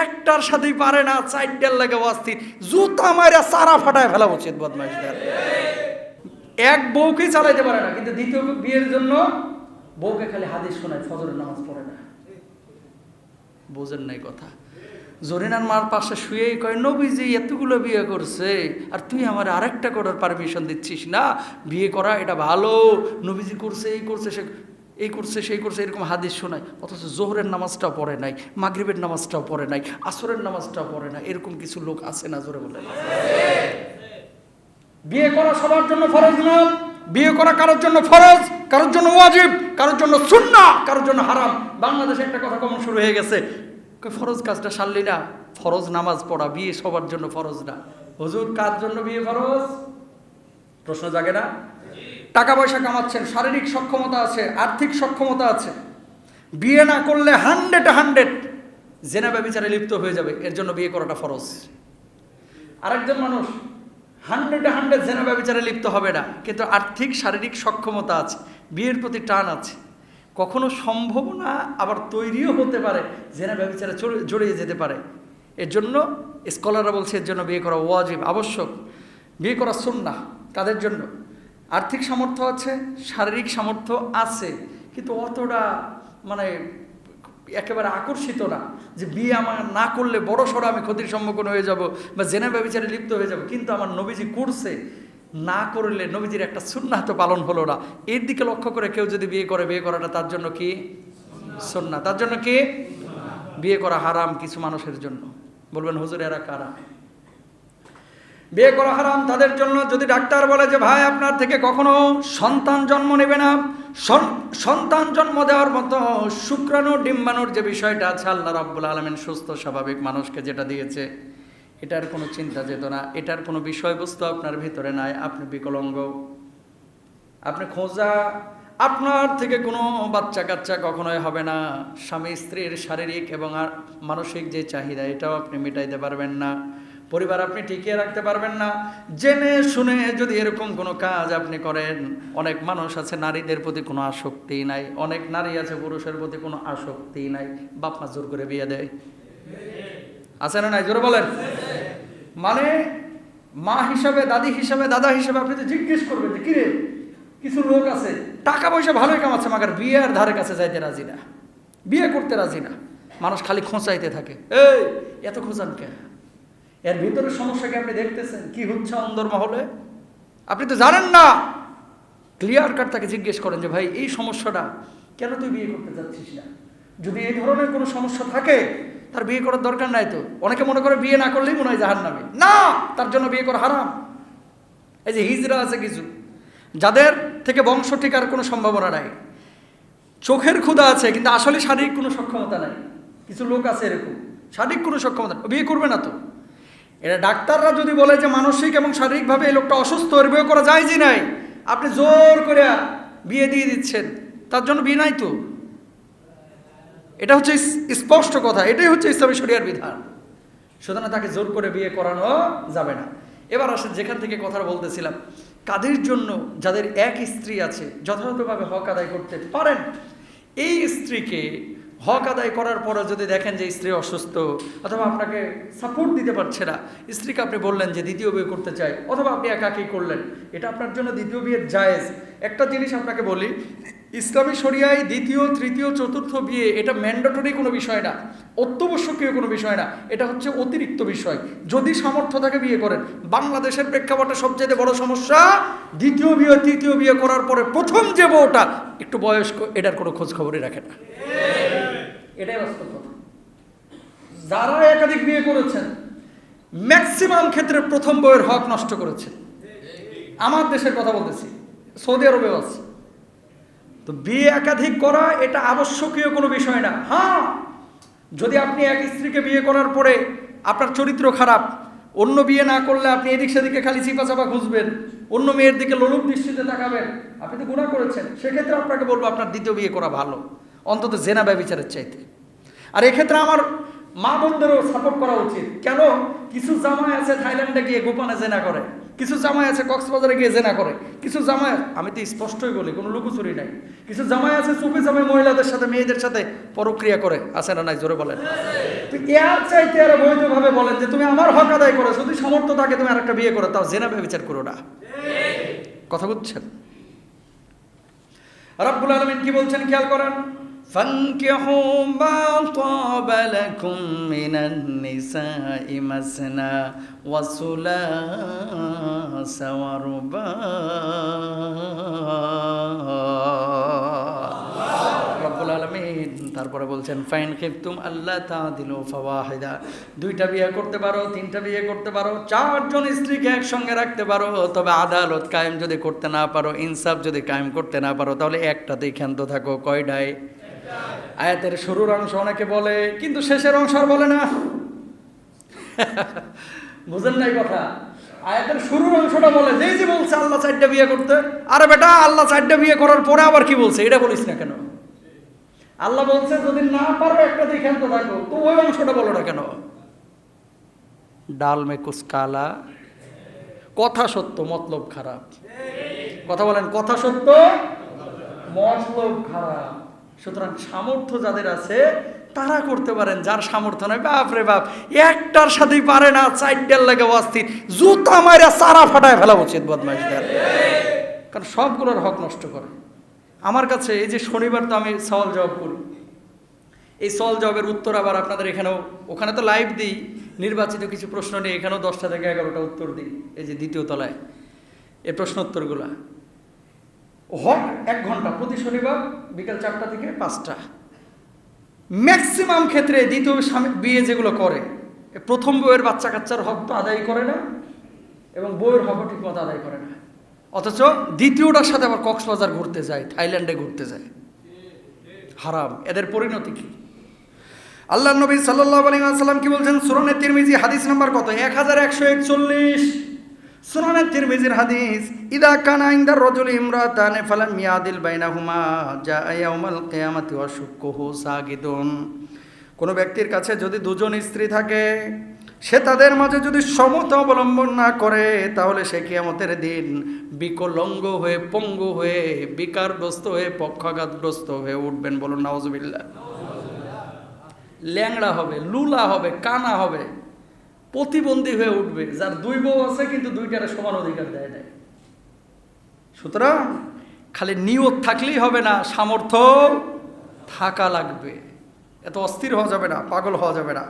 একটার সাথেই পারে না, চারটার লাগে অস্থির। জুতা মারা সারা ফাটায় ফেলা উচিত বদমাইশদের এক বউকেই চালাইতে পারে না, কিন্তু দ্বিতীয় বিয়ের জন্য বউকে খালি হাদিস শোনায়, ফজরের নামাজ পড়ে না। বোঝেন নাই কথা। জরিনার মার পাশে শুয়েই কয়, নবীজি, এতগুলো বিয়ে করছে, আর তুই আমার আরেকটা করার পারমিশন দিচ্ছিস না? বিয়ে করা এটা ভালো, নবীজি করছে, এই করছে, সে এই করছে, সেই করছে, এরকম হাদিস শোনায়। অথচ জোহরের নামাজটাও পড়ে নাই, মাগরিবের নামাজটাও পড়ে নাই, আসরের নামাজটাও পড়ে না এরকম কিছু লোক আছে না জোরে বলে বিয়ে করা সবার জন্য ফরজ না? বিয়ে করা কারোর জন্য ফরজ, কারোর জন্য ওয়াজিব, কারোর জন্য সুন্না কারোর জন্য হারাম। বাংলাদেশে একটা কথা কমন শুরু হয়ে গেছে। ফরজ কাজটা সারলি না? ফরজ নামাজ পড়া, বিয়ে সবার জন্য ফরজ না। হুজুর, কার জন্য বিয়ে ফরজ? প্রশ্ন জাগে না? টাকা পয়সা কামাচ্ছেন, শারীরিক সক্ষমতা আছে, আর্থিক সক্ষমতা আছে। বিয়ে না করলে হান্ড্রেড হান্ড্রেড জেনা ব্যবচারে লিপ্ত হয়ে যাবে, এর জন্য বিয়ে করাটা ফরজ। আরেকজন মানুষ, হান্ড্রেডে হান্ড্রেড জেনা ব্যবচারে লিপ্ত হবে না, কিন্তু আর্থিক, শারীরিক সক্ষমতা আছে, বিয়ের প্রতি টান আছে। কখনো সম্ভব না আবার তৈরিও হতে পারে, জেনা ব্যবচারে জড়িয়ে যেতে পারে। এর জন্য স্কলাররা বলছে, এর জন্য বিয়ে করা ওয়াজিব, আবশ্যক। বিয়ে করা সুন্না কাদের জন্য। আর্থিক সামর্থ্য আছে, শারীরিক সামর্থ্য আছে, কিন্তু অতটা মানে একেবারে আকর্ষিত না যে বিয়ে আমার না করলে বড় সড়ো আমি ক্ষতির সম্মুখীন হয়ে যাব বা জেনা ব্যবচারে লিপ্ত হয়ে যাব। কিন্তু আমার নবীজি করছে, না করলে নবীজির একটা সুন্নাহ তো পালন হলো না। এর দিকে লক্ষ্য করে কেউ যদি বিয়ে করে, বিয়ে করাটা তার জন্য কি? সুন্না তার জন্য কি? বিয়ে করা হারাম কিছু মানুষের জন্য। বলবেন, হুজুর, এরা কারা? বিয়ে করা হারাম, তাদের জন্য যদি ডাক্তার বলে যে, ভাই, আপনার থেকে কখনো সন্তান জন্ম নেবে না। সন্তান জন্ম দেওয়ার মতো শুক্রাণু, ডিম্বাণুর যে বিষয়টা আছে, আল্লাহ রাব্বুল আলমিন সুস্থ, স্বাভাবিক মানুষকে যেটা দিয়েছে, এটার কোনো চিন্তা যেত না। এটার কোনো বিষয়বস্তু আপনার ভিতরে নাই, আপনি বিকলঙ্গ। আপনি খোঁজা, আপনার থেকে কোনো বাচ্চা কাচ্চা কখনোই হবে না। স্বামী স্ত্রীর শারীরিক এবং আর মানসিক যে চাহিদা, এটাও আপনি মেটাইতে পারবেন না। পরিবার আপনি টিকিয়ে রাখতে পারবেন না। জেনে শুনে যদি এরকম কোনো কাজ আপনি করেন, অনেক মানুষ আছে, নারীদের প্রতি কোনো আসক্তি নাই। অনেক নারী আছে, পুরুষের প্রতি কোনো আসক্তি নাই। বাপ মা জোর করে বিয়ে দেয়। আছে না নাই? জোরে বলেন। মানে মা হিসাবে, দাদি হিসাবে, দাদা হিসাবে আপনি তো জিজ্ঞেস করবেন কিরে, কিছু লোক আছে, টাকা পয়সা ভালোই কামাচ্ছে, মাগার বিয়ে আর ধারে কাছে যাইতে রাজি না। বিয়ে করতে রাজি না। মানুষ খালি খোঁচাইতে থাকে। এই, এত খোঁচান কেন? এর ভিতরে সমস্যা কি আপনি দেখতেছেন? কি হচ্ছে অন্দর মহলে আপনি তো জানেন না। ক্লিয়ার কাট তাকে জিজ্ঞেস করেন যে, ভাই, এই সমস্যাটা কেন তুই বিয়ে করতে যাচ্ছিস না? যদি এই ধরনের কোনো সমস্যা থাকে, তার বিয়ে করার দরকার নাই তো। অনেকে মনে করে বিয়ে না করলেই মনে হয় জাহান নামে না! তার জন্য বিয়ে করা হারাম। এই যে হিজরা আছে কিছু। যাদের থেকে বংশ টিকার কোনো সম্ভাবনা নাই। চোখের ক্ষুধা আছে, কিন্তু আসলে শারীরিক কোনো সক্ষমতা নাই। কিছু লোক আছে এরকম। শারীরিক কোনো সক্ষমতা বিয়ে করবে না তো। এটা ডাক্তাররা যদি বলে যে মানসিক এবং শারীরিকভাবে এই লোকটা অসুস্থ, এর বিয়ে করা যায় যে নাই? আপনি জোর করে বিয়ে দিয়ে দিচ্ছেন। তার জন্য বিয়ে নাই তো? এটা হচ্ছে স্পষ্ট কথা। এটাই হচ্ছে ইসলামী শরিয়ার বিধান। সুতরাং তাকে জোর করে বিয়ে করানো যাবে না। এবার আসলে যেখান থেকে কথা বলতেছিলাম। কাদের জন্য যাদের এক স্ত্রী আছে, যথাযথভাবে হক আদায় করতে পারেন, এই স্ত্রীকে হক আদায় করার পরে যদি দেখেন যে স্ত্রী অসুস্থ, অথবা আপনাকে সাপোর্ট দিতে পারছে না, স্ত্রীকে আপনি বললেন যে দ্বিতীয় বিয়ে করতে চাই, অথবা আপনি একাকেই করলেন, এটা আপনার জন্য দ্বিতীয় বিয়ের জায়েজ। একটা জিনিস আপনাকে বলি, ইসলামী শরিয়ায় দ্বিতীয়, তৃতীয়, চতুর্থ বিয়ে এটা ম্যান্ডেটরি কোনো বিষয় না, অত্যাবশ্যকীয় কোনো বিষয় না, এটা হচ্ছে অতিরিক্ত বিষয়। যদি সামর্থ্য থাকে বিয়ে করেন, বাংলাদেশের প্রেক্ষাপটে সবচেয়ে বড় সমস্যা, দ্বিতীয় বিয়ে, তৃতীয় বিয়ে করার পরে প্রথম যে বউটা, একটু বয়স্ক, এটার কোনো খোঁজ খবরই রাখে না। এটাই বাস্তব যারা একাধিক বিয়ে করেছেন ম্যাক্সিমাম ক্ষেত্রে প্রথম বইয়ের হক নষ্ট করেছেন আমার দেশের কথা বলতেছি, সৌদি আরবেও আছে। তো বিয়ে একাধিক করা, এটা আবশ্যকীয় কোনো বিষয় না। হ্যাঁ যদি আপনি এক স্ত্রীকে বিয়ে করার পরে আপনার চরিত্র খারাপ, অন্য বিয়ে না করলে আপনি এদিক সেদিকে খালি চিপা চাপা খুঁজবেন, অন্য মেয়ের দিকে লোলুপ দৃষ্টিতে তাকাবেন, আপনি তো গুণা করেছেন, সেক্ষেত্রে আপনাকে বলব আপনার দ্বিতীয় বিয়ে করা ভালো। অন্তত জেনা ব্যবিচারের চাইতে। আর এক্ষেত্রে আমার মা বোনদেরও সাপোর্ট করা উচিত। কেন? কিছু জামাই আছে থাইল্যান্ডে গিয়ে গোপনে জেনা করে। কিছু জামাই আছে কক্সবাজারে গিয়ে জেনা করে। কিছু জামাই আমি তো স্পষ্টই বলি, কোনো লুকোচুরি নাই। কিছু জামাই আছে চুপে জামাই মহিলাদের সাথে, মেয়েদের সাথে পরক্রিয়া করে। আছে না নাই? জোরে বলেন। তুই এর চাইতে আর বৈধভাবে বলেন যে, তুমি আমার হক আদায় করো, যদি সামর্থ্য থাকে তুমি আরেকটা বিয়ে করো, তাও জেনা বিচার করো না। কথা বুঝছেন? রব্বুল আলমিন কি বলছেন? খেয়াল করেন। فانكحوا ما طاب لكم من النساء مثنى وثلاث ورباع রব্বুল আলমিন তারপরে বলছেন ফাইন খিফতুম আল্লাহ তা দিল ফাওয়াহিদা দুইটা বিয়ে করতে পারো তিনটা বিয়ে করতে পারো চারজন স্ত্রীকে একসঙ্গে রাখতে পারো তবে আদালত কায়েম যদি করতে না পারো ইনসাফ যদি কায়েম করতে না পারো তাহলে একটাতেই ক্ষান্ত থাকো কয়টায় আয়াতের শুরুর অংশ অনেকে বলে, কিন্তু শেষের অংশ আর বলে না। বুঝেন নাই কথা? আয়াতের শুরুর অংশটা বলে, যেই যে বলছে আল্লাহ চারটা বিয়ে করতে, আরে বেটা, আল্লাহ চারটা বিয়ে করার পরে আবার কি বলছে? এটা বলিস না কেন? আল্লাহ বলছে, যদি না পারো একটা দিয়ে ক্ষান্ত থাকো, তো ওই অংশটা বলো না কেন? ডাল মে কুস কালা। কথা সত্য, মতলব খারাপ। কথা বলেন, কথা সত্য, মতলব খারাপ। সুতরাং সামর্থ্য যাদের আছে, তারা করতে পারেন। যার সামর্থ্য নয় বাপ রে বাপ, একটার সাথেই পারে না, চারটার লাগে অস্থির। জুতা মাইরা চারা ফাটায় ফেলা উচিত বদমাইশদের কারণ সবগুলোর হক নষ্ট করে। আমার কাছে এই যে শনিবার তো আমি সওয়াল জবাব করি। এই সওয়াল জবাবের উত্তর আবার আপনাদের এখানেও, ওখানে তো লাইভ দিই। নির্বাচিত কিছু প্রশ্ন নিয়ে এখানেও দশটা থেকে এগারোটা উত্তর দিই, এই যে দ্বিতীয় তলায়। এই প্রশ্ন উত্তরগুলা হক, এক ঘণ্টা প্রতি শনিবার বিকাল চারটা থেকে পাঁচটা। ম্যাক্সিমাম ক্ষেত্রে দ্বিতীয় স্বামী বিয়ে যেগুলো করে প্রথম বইয়ের বাচ্চা কাচ্চার হক তো আদায় করে না এবং বইয়ের হকও ঠিক মতো আদায় করে না। অথচ দ্বিতীয়টার সাথে আবার কক্সবাজার ঘুরতে যায়, থাইল্যান্ডে ঘুরতে যায়। হারাম, এদের পরিণতি কি? আল্লাহ নবী সাল্লাহ আলী সাল্লাম কি বলছেন? সুরনের তিরমিজি, হাদিস নাম্বার কত? এক হাজার একশো একচল্লিশ। সুনানের তিরমিজির হাদিস, ইদা কানা রজুল যা সাগিদুন। কোনো ব্যক্তির কাছে যদি দুজন স্ত্রী থাকে, সে তাদের মাঝে যদি সমতা অবলম্বন না করে, তাহলে সে কিয়ামতের দিন বিকলঙ্গ হয়ে, পঙ্গু হয়ে, বিকারগ্রস্ত হয়ে, পক্ষাঘাতগ্রস্ত হয়ে উঠবেন বলুন নাওজবিল্লা ল্যাংড়া হবে, লুলা হবে, কানা হবে। প্রতিবন্ধী হয়ে উঠবে। যার দুই বউ আছে, কিন্তু দুইটারে সমান অধিকার দেয় নাই। সুতরাং খালি নিয়ত থাকলেই হবে না, সামর্থ্য থাকা লাগবে। এত অস্থির হওয়া যাবে না, পাগল হওয়া যাবে না।